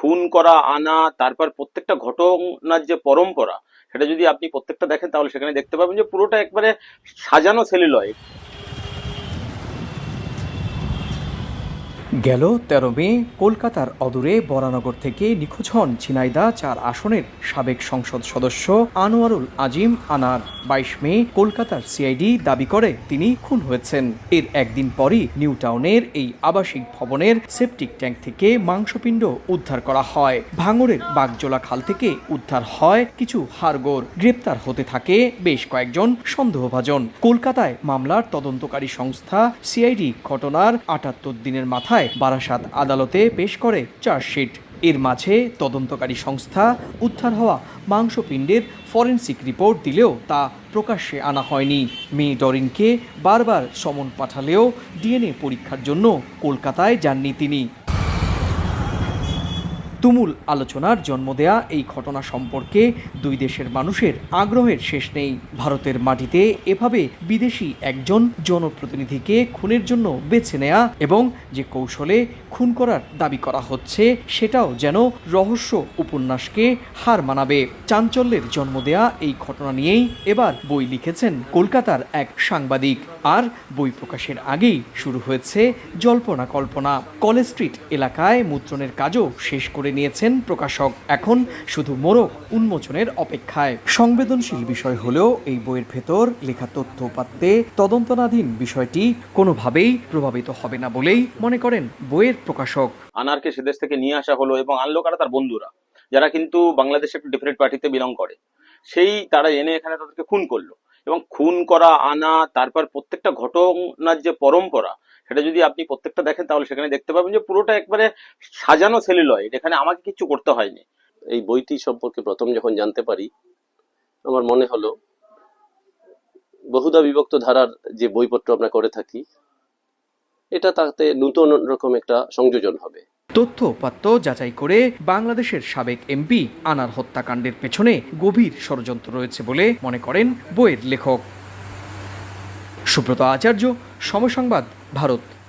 খুন করা, আনা, তারপর প্রত্যেকটা ঘটনার যে পরম্পরা, সেটা যদি আপনি প্রত্যেকটা দেখেন, তাহলে সেখানে দেখতে পাবেন যে পুরোটা একবারে সাজানো সেলুলয়েড গেল তেরো মে, কলকাতার অদূরে বরানগর থেকে নিখোঁজ হন ঝিনাইদা চার আসনের সাবেক সংসদ সদস্য আনোয়ারুল আজিম আনার। বাইশ মে, কলকাতার সিআইডি দাবি করে তিনি খুন হয়েছেন। এর একদিন পরই নিউ টাউনের এই আবাসিক ভবনের সেপটিক ট্যাঙ্ক থেকে মাংসপিণ্ড উদ্ধার করা হয়। ভাঙড়ের বাগজোলা খাল থেকে উদ্ধার হয় কিছু হাড়গোড়। গ্রেপ্তার হতে থাকে বেশ কয়েকজন সন্দেহভাজন। কলকাতায় মামলার তদন্তকারী সংস্থা সিআইডি ঘটনার আটাত্তর দিনের মাথায় বারাসাত আদালতে পেশ করে চার্জশিট। এর মাঝে তদন্তকারী সংস্থা উদ্ধার হওয়া মাংসপিণ্ডের ফরেন্সিক রিপোর্ট দিলেও তা প্রকাশ্যে আনা হয়নি। মেয়ে ডরিনকে বারবার সমন পাঠালেও ডিএনএ পরীক্ষার জন্য কলকাতায় যাননি তিনি। তুমুল আলোচনার জন্ম দেয়া এই ঘটনা সম্পর্কে দুই দেশের মানুষের আগ্রহের শেষ নেই। ভারতের মাটিতে এভাবে বিদেশি একজন জনপ্রতিনিধিকে খুনের জন্য বেছে নেয়া এবং যে কৌশলে খুন করার দাবি করা হচ্ছে, সেটাও যেন রহস্য উপন্যাসকে হার মানাবে। চাঞ্চল্যের জন্ম দেয়া এই ঘটনা নিয়েই এবার বই লিখেছেন কলকাতার এক সাংবাদিক। আর বই প্রকাশের আগেই শুরু হয়েছে জল্পনা কল্পনা। কলেজ স্ট্রিট এলাকায় মুদ্রণের কাজও শেষ করে নিয়েছেন প্রকাশক। এখন শুধু মোড়ক উন্মোচনের অপেক্ষায়। সংবেদনশীল বিষয় হলেও এই বইয়ের ভেতর লেখা তথ্য উপাত্তে তদন্তনাধীন বিষয়টি কোনোভাবেই প্রভাবিত হবে না বলেই মনে করেন বইয়ের প্রকাশক। আনারকে সেদেশ থেকে নিয়ে আসা হলো এবং আনলো কারা? তার বন্ধুরা। যারা কিন্তু বাংলাদেশে একটা ডিফারেন্ট পার্টিতে বিলং করে। সেই তারা এনে এখানে তাদেরকে খুন করল। এবং খুন করা, আনা, তারপর প্রত্যেকটা ঘটনার যে পরম্পরা সেটা যদি আপনি প্রত্যেকটা দেখেন, তাহলে সেখানে দেখতে পাবেন যে পুরোটা একবারে সাজানো সেলুলয়েড। এখানে আমাকে কিছু করতে হয়নি। এই বইটি সম্পর্কে প্রথম যখন জানতে পারি, আমার মনে হলো, বহুদা বিভক্ত ধারার যে বইপত্র আমরা করে থাকি, এটা তাতে নতুন রকম একটা সংযোজন হবে। তথ্য উপাত্ত যাচাই করে বাংলাদেশের সাবেক এমপি আনার হত্যাকাণ্ডের পেছনে গভীর ষড়যন্ত্র রয়েছে বলে মনে করেন বইয়ের লেখক। সুব্রত আচার্য সময় সংবাদ ভারত।